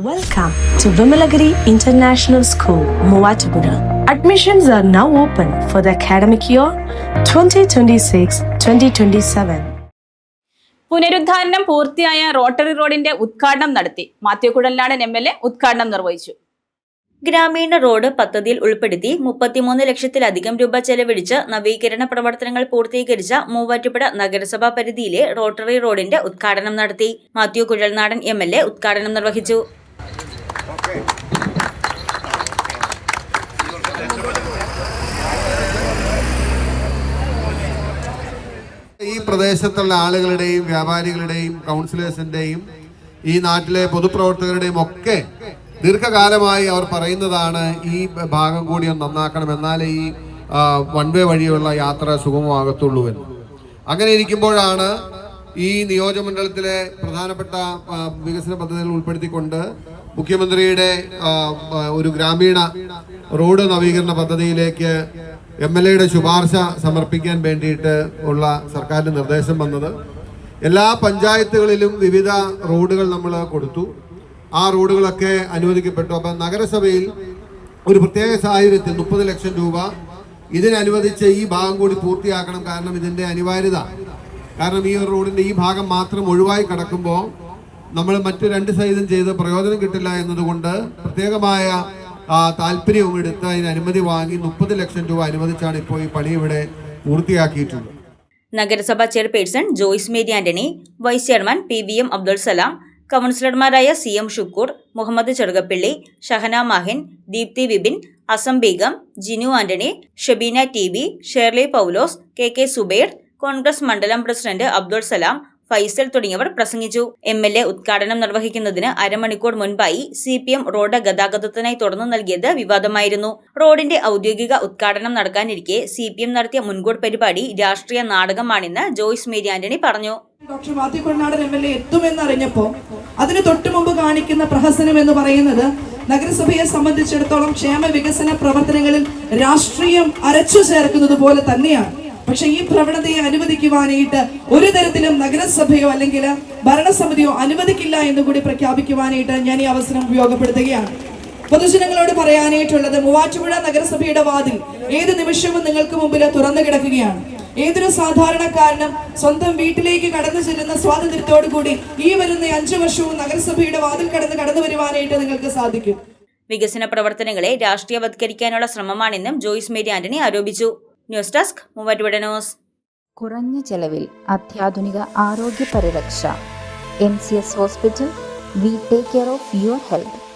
Welcome to Vimalagiri International School, Muvatupura. Admissions are now open for the academic year 2026-2027. പുനരുദ്ധാരണം പൂർത്തിയായ rotary റോഡിന്റെ ഉദ്ഘാടനം നടത്തി Mathew Kuzhalnadan M L A ഉദ്ഘാടനം നിർവഹിച്ചു ഗ്രാമീണ റോഡ് പദ്ധതിയിൽ ഉൾപ്പെടുത്തി മുപ്പത്തിമൂന്ന് ലക്ഷത്തിലധികം രൂപ ചെലവഴിച്ച് നവീകരണ പ്രവർത്തനങ്ങൾ പൂർത്തീകരിച്ച മൂവാറ്റുപുഴ നഗരസഭാ പരിധിയിലെ റോട്ടറി റോഡിന്റെ ഉദ്ഘാടനം നടത്തി Mathew Kuzhalnadan M L A ഉദ്ഘാടനം നിർവഹിച്ചു ഈ പ്രദേശത്തുള്ള ആളുകളുടെയും വ്യാപാരികളുടെയും കൗൺസിലേഴ്സിന്റെയും ഈ നാട്ടിലെ പൊതുപ്രവർത്തകരുടെയും ഒക്കെ ദീർഘകാലമായി അവർ പറയുന്നതാണ് ഈ ഭാഗം കൂടി ഒന്ന് നന്നാക്കണം. എന്നാലേ ഈ വൺ വേ വഴിയുള്ള യാത്ര സുഗമമാകത്തുള്ളൂ എന്ന്. അങ്ങനെ ഇരിക്കുമ്പോഴാണ് ഈ നിയോജകമണ്ഡലത്തിലെ പ്രധാനപ്പെട്ട വികസന പദ്ധതികൾ ഉൾപ്പെടുത്തിക്കൊണ്ട് മുഖ്യമന്ത്രിയുടെ ഒരു ഗ്രാമീണ റോഡ് നവീകരണ പദ്ധതിയിലേക്ക് എം എൽ എയുടെ ശുപാർശ സമർപ്പിക്കാൻ വേണ്ടിയിട്ട് ഉള്ള സർക്കാരിന്റെ നിർദ്ദേശം വന്നത്. എല്ലാ പഞ്ചായത്തുകളിലും വിവിധ റോഡുകൾ നമ്മൾ കൊടുത്തു. ആ റോഡുകളൊക്കെ അനുവദിക്കപ്പെട്ടു. അപ്പം നഗരസഭയിൽ ഒരു പ്രത്യേക സാഹചര്യത്തിൽ മുപ്പത് ലക്ഷം രൂപ ഇതിനനുവദിച്ച് ഈ ഭാഗം കൂടി പൂർത്തിയാക്കണം. കാരണം ഇതിന്റെ അനിവാര്യത. കാരണം ഈ ഒരു റോഡിന്റെ ഈ ഭാഗം മാത്രം ഒഴിവായി കിടക്കുമ്പോൾ നമ്മൾ മറ്റു രണ്ട് സൈസും ചെയ്ത് പ്രയോജനം കിട്ടില്ല എന്നതുകൊണ്ട് പ്രത്യേകമായ താല്പര്യവും എടുത്ത് അതിന് അനുമതി വാങ്ങി മുപ്പത് ലക്ഷം രൂപ അനുവദിച്ചാണ് ഇപ്പോൾ ഈ പണി ഇവിടെ പൂർത്തിയാക്കിയിട്ടുള്ളത്. നഗരസഭാ chairperson Joyce Mary Antony vice chairman P V M Abdul Salam കൗൺസിലർമാരായ C M Shukkur Muhammad Cherukappilly Shahana Mahin Deepthi Vipin Azam Beegum Jinu Antony Shabeena T B Shirley Paulose K K Zubair Congress മണ്ഡലം president Abdul Salam Faisal തുടങ്ങിയവർ പ്രസംഗിച്ചു. M L A ഉദ്ഘാടനം നിർവഹിക്കുന്നതിന് അരമണിക്കൂർ മുൻപായി C P M road ഗതാഗതത്തിനായി തുറന്നു നൽകിയത് വിവാദമായിരുന്നു. റോഡിന്റെ ഔദ്യോഗിക ഉദ്ഘാടനം നടക്കാനിരിക്കെ സി പി എം നടത്തിയ മുൻകൂർ പരിപാടി രാഷ്ട്രീയ നാടകമാണെന്ന് ജോയ്സ് മേരി ആന്റണി പറഞ്ഞു. Doctor Mathew Kondadan M L A എത്തുമെന്നറിഞ്ഞപ്പോ അതിന് തൊട്ടു മുമ്പ് കാണിക്കുന്ന പ്രഹസനം എന്ന് പറയുന്നത് നഗരസഭയെ സംബന്ധിച്ചിടത്തോളം ക്ഷേമ വികസന പ്രവർത്തനങ്ങളിൽ രാഷ്ട്രീയം അരച്ചു ചേർക്കുന്നത് പോലെ തന്നെയാണ്. പക്ഷെ ഈ പ്രവണതയെ അനുവദിക്കുവാനായിട്ട് ഒരു തരത്തിലും നഗരസഭയോ അല്ലെങ്കിൽ ഭരണസമിതിയോ അനുവദിക്കില്ല എന്ന് കൂടി പ്രഖ്യാപിക്കുവാനായിട്ട് ഞാൻ ഈ അവസരം ഉപയോഗപ്പെടുത്തുകയാണ്. പൊതുജനങ്ങളോട് പറയാനായിട്ടുള്ളത് മൂവാറ്റുപുഴ നഗരസഭയുടെ വാതിൽ ഏത് നിമിഷവും നിങ്ങൾക്ക് മുമ്പിൽ തുറന്നു കിടക്കുകയാണ്. ഏതൊരു സാധാരണക്കാരനും സ്വന്തം വീട്ടിലേക്ക് കടന്നു ചെല്ലുന്ന സ്വാതന്ത്ര്യത്തോടു കൂടി ഈ വരുന്ന അഞ്ചു വർഷവും നഗരസഭയുടെ വാതിൽ കടന്ന് കടന്നു വരുവാനായിട്ട് നിങ്ങൾക്ക് സാധിക്കും. വികസന പ്രവർത്തനങ്ങളെ രാഷ്ട്രീയവത്കരിക്കാനുള്ള ശ്രമമാണെന്നും ജോയിസ് മേരി ആന്റണി ആരോപിച്ചു. News desk Muvattupuzha news. കുറഞ്ഞ ചെലവിൽ അത്യാധുനിക ആരോഗ്യ പരിരക്ഷ. M C S hospital we take care of your health.